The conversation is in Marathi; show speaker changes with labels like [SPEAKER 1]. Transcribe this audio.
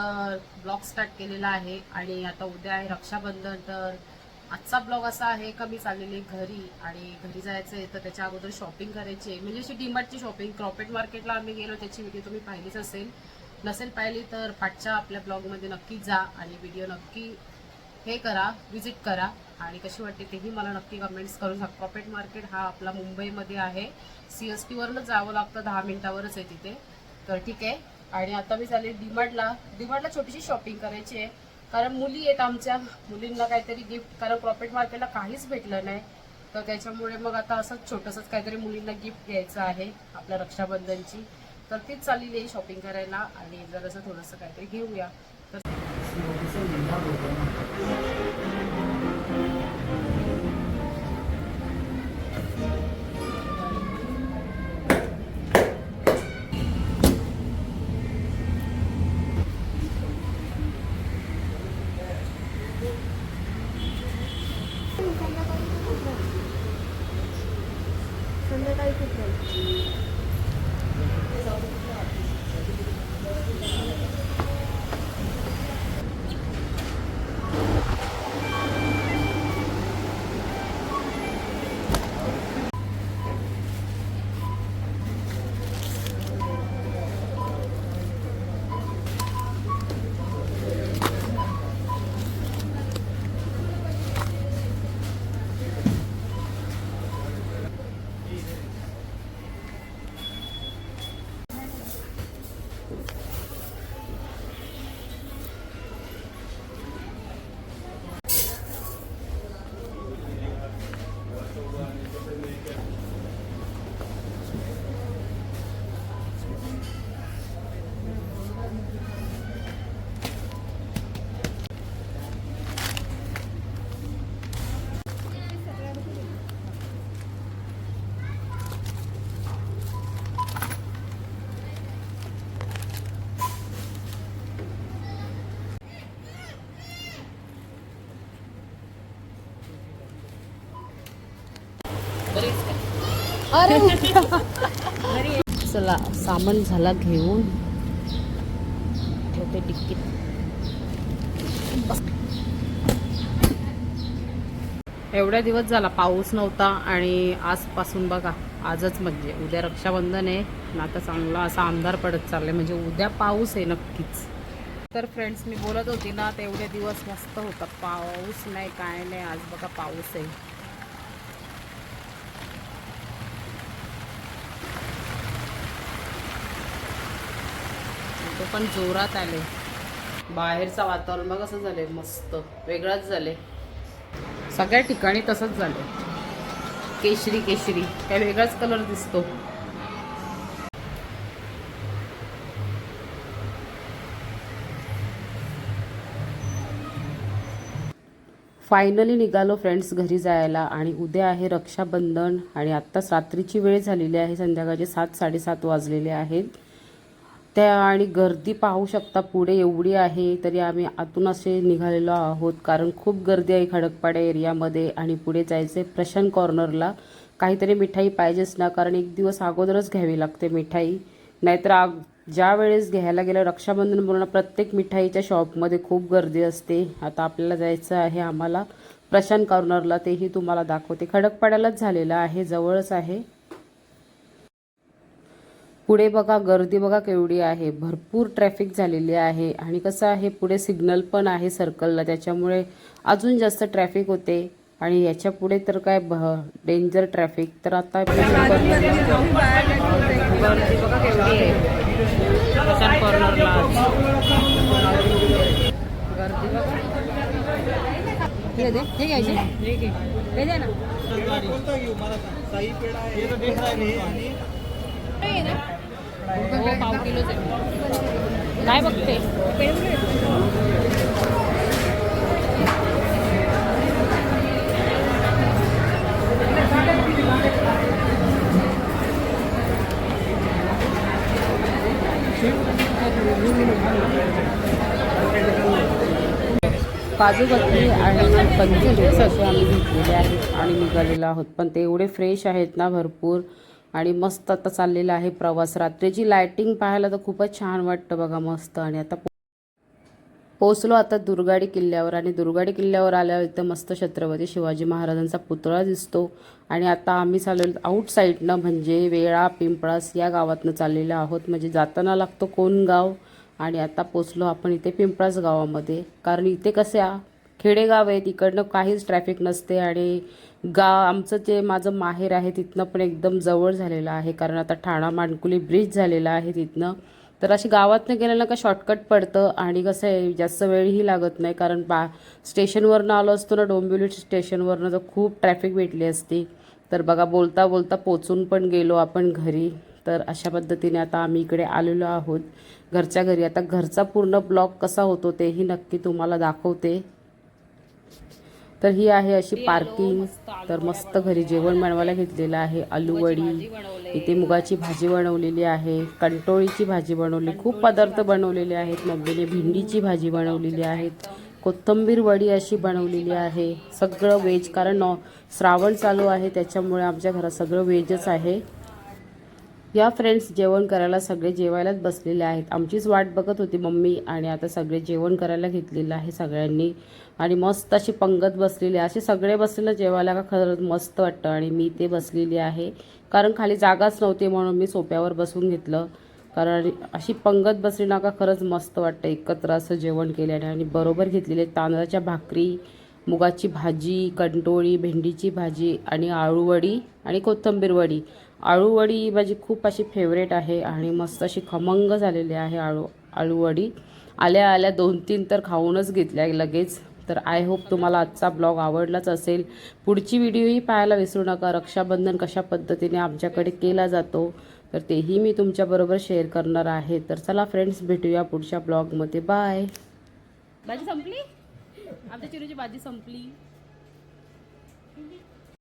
[SPEAKER 1] तर ब्लॉग स्टार्ट केलेला आहे आणि आता उद्या आहे रक्षाबंधन तर आजचा ब्लॉग असा आहे का मी चाललेली घरी आणि घरी जायचं आहे तर त्याच्या अगोदर शॉपिंग करायची आहे. म्हणजे अशी डीमार्टची शॉपिंग क्रॉपेट मार्केटला आम्ही गेलो त्याची व्हिडिओ तुम्ही पाहिलीच असेल. नसेल पाहिली तर पाठच्या आपल्या ब्लॉगमध्ये नक्की जा आणि व्हिडिओ नक्की हे करा व्हिजिट करा. आणि कशी वाटते तेही मला नक्की कमेंट्स करू शक क्रॉपेट मार्केट हा आपला मुंबईमध्ये आहे. सी एस टीवरनं जावं लागतं दहा मिनिटावरच आहे तिथे. तर ठीक आहे. आणि आता मी चालले डीमार्टला डीमार्टला छोटीशी शॉपिंग करायची आहे. कारण मुली आहेत आमच्या. मुलींना काहीतरी गिफ्ट कारण प्रॉफिट मार्केटला काहीच भेटलं नाही. तर त्याच्यामुळे मग आता असंच छोटंसंच काहीतरी मुलींना गिफ्ट घ्यायचं आहे आपल्या रक्षाबंधनची. तर तीच चाललेली आहे शॉपिंग करायला आणि जरासं थोडंसं काहीतरी घेऊया. तर
[SPEAKER 2] संध्याकाळी खूप
[SPEAKER 1] अरे. चला सामान झाला घेऊन. ठेवते टिक्कीत एवढ्या दिवस झाला पाऊस नव्हता आणि आजपासून बघा आजच म्हणजे. उद्या रक्षाबंधन आहे आणि आता चांगला असा अंधार पडत चाललाय. म्हणजे उद्या पाऊस आहे नक्कीच. तर फ्रेंड्स मी बोलत होती ना तर एवढे दिवस मस्त होता पाऊस नाही काय नाही. आज बघा पाऊस आहे. तो पण जोरात आले. बाहेरचं वातावरण बघ कसं झालंय मस्त. वेगळाच झाले सगळ्या ठिकाणी तसंच झालं केशरी केशरी. काय वेगळाच कलर दिसतो. फायनली निघालो फ्रेंड्स घरी जायला आणि उद्या आहे रक्षाबंधन आणि आत्ताच रात्रीची वेळ झालेली आहे संध्याकाळचे सात साडेसात वाजलेले आहेत. त्या आणि गर्दी पाहू शकता पुढे एवढी आहे तरी आम्ही आतून असे निघालेलो आहोत. कारण खूप गर्दी आहे खडकपाडा एरियामध्ये आणि पुढे जायचे प्रशांत कॉर्नरला. काहीतरी मिठाई पाहिजेच ना कारण एक दिवस अगोदरच घ्यावी लागते मिठाई. नाहीतर आग ज्या वेळेस घ्यायला गेलं रक्षाबंधन पूर्ण प्रत्येक मिठाईच्या शॉपमध्ये खूप गर्दी असते. आता आपल्याला जायचं आहे आम्हाला प्रशांत कॉर्नरला तेही तुम्हाला दाखवते. खडकपाड्यालाच झालेलं आहे जवळच आहे. पुढे बघा गर्दी बघा केवढी आहे. भरपूर ट्रॅफिक झालेली आहे आणि कसं आहे पुढे सिग्नल पण आहे सर्कलला त्याच्यामुळे अजून जास्त ट्रॅफिक होते. आणि याच्यापुढे तर काय डेंजर ट्रॅफिक तर आता गर्दी हो पाव किलोच आहे काय बघते काजू कतली आणि पंचवीस असे आम्ही घेतलेले आहेत आणि निघालेलो आहोत. पण ते एवढे फ्रेश आहेत ना भरपूर. आणि मस्त आता चाललेला आहे प्रवास. रात्रीची लायटिंग पाहायला तर खूपच छान वाटतं बघा मस्त. आणि आता पोचलो आता दुर्गाडी किल्ल्यावर आणि दुर्गाडी किल्ल्यावर आल्यावर इथं मस्त छत्रपती शिवाजी महाराजांचा पुतळा दिसतो. आणि आता आम्ही चाललेलो आउट साईडनं म्हणजे वेळा पिंपळास या गावातनं चाललेलो आहोत. म्हणजे जाताना लागतो कोण गाव? आणि आता पोचलो आपण इथे पिंपळास गावामध्ये. कारण इथे कसे आ- खेडेगाव आहे तिकडनं काहीच ट्रॅफिक नसते आणि गा आमचं जे माझं माहेर आहे तिथनं पण एकदम जवळ झालेलं आहे. कारण आता ठाणा मानकुली ब्रिज झालेला आहे तिथनं. तर अशी गावातनं गेल्यानं का शॉर्टकट पडतं आणि कसं आहे जास्त वेळही लागत नाही. कारण बा स्टेशनवरनं आलो असतो ना डोंबिवली स्टेशनवरनं तर खूप ट्रॅफिक भेटली असती. तर बघा बोलता बोलता पोचून पण गेलो आपण घरी. तर अशा पद्धतीने आता आम्ही इकडे आलेलो आहोत. घरच्या घरी. आता घरचा पूर्ण ब्लॉग कसा होतो तेही नक्की तुम्हाला दाखवते. तर ही आहे अशी पार्किंग तर मस्त घरी जेवण बनवायला घेतलेलं आहे. आलू वडी इथे मुगाची भाजी बनवलेली आहे. कंटोळीची भाजी बनवली. खूप पदार्थ बनवलेले आहेत. मम्मीने भेंडीची भाजी बनवलेली आहेत. कोथिंबीर वडी अशी बनवलेली आहे. सगळं व्हेज कारण नॉ श्रावण चालू आहे त्याच्यामुळे आमच्या घरात सगळं व्हेजच आहे. या फ्रेंड्स जेवण करायला सगळे जेवायलाच बसलेले आहेत. आमचीच वाट बघत होती मम्मी आणि आता सगळे जेवण करायला घेतलेलं आहे सगळ्यांनी. आणि मस्त अशी पंगत बसलेली आहे. असे सगळे बसलेलं जेवायला का खरंच मस्त वाटतं आणि मी ते बसलेली आहे. कारण खाली जागाच नव्हती म्हणून मी सोप्यावर बसून घेतलं. कारण अशी पंगत बसली ना का खरंच मस्त वाटतं. एकत्र असं जेवण केल्याने आणि बरोबर घेतलेले तांदळाच्या भाकरी मुगाची भाजी कंटोळी भेंडीची भाजी आणि आळूवडी आणि कोथिंबीर वडी. आळूवडी माझी खूप अशी फेवरेट आहे आणि मस्त अशी खमंग झालेली आहे आळू आळूवडी आल्या आल्या दोन तीन तर खाऊनच घेतल्या लगेच. तर आय होप तुम्हाला आजचा ब्लॉग आवडलाच असेल. पुढची व्हिडिओही पाहायला विसरू नका. रक्षाबंधन कशा पद्धतीने आमच्याकडे केला जातो तर तेही मी तुमच्याबरोबर शेअर करणार आहे. तर चला फ्रेंड्स भेटूया पुढच्या ब्लॉगमध्ये बाय भाजी संपली? आमच्या चिरूची भाजी संपली.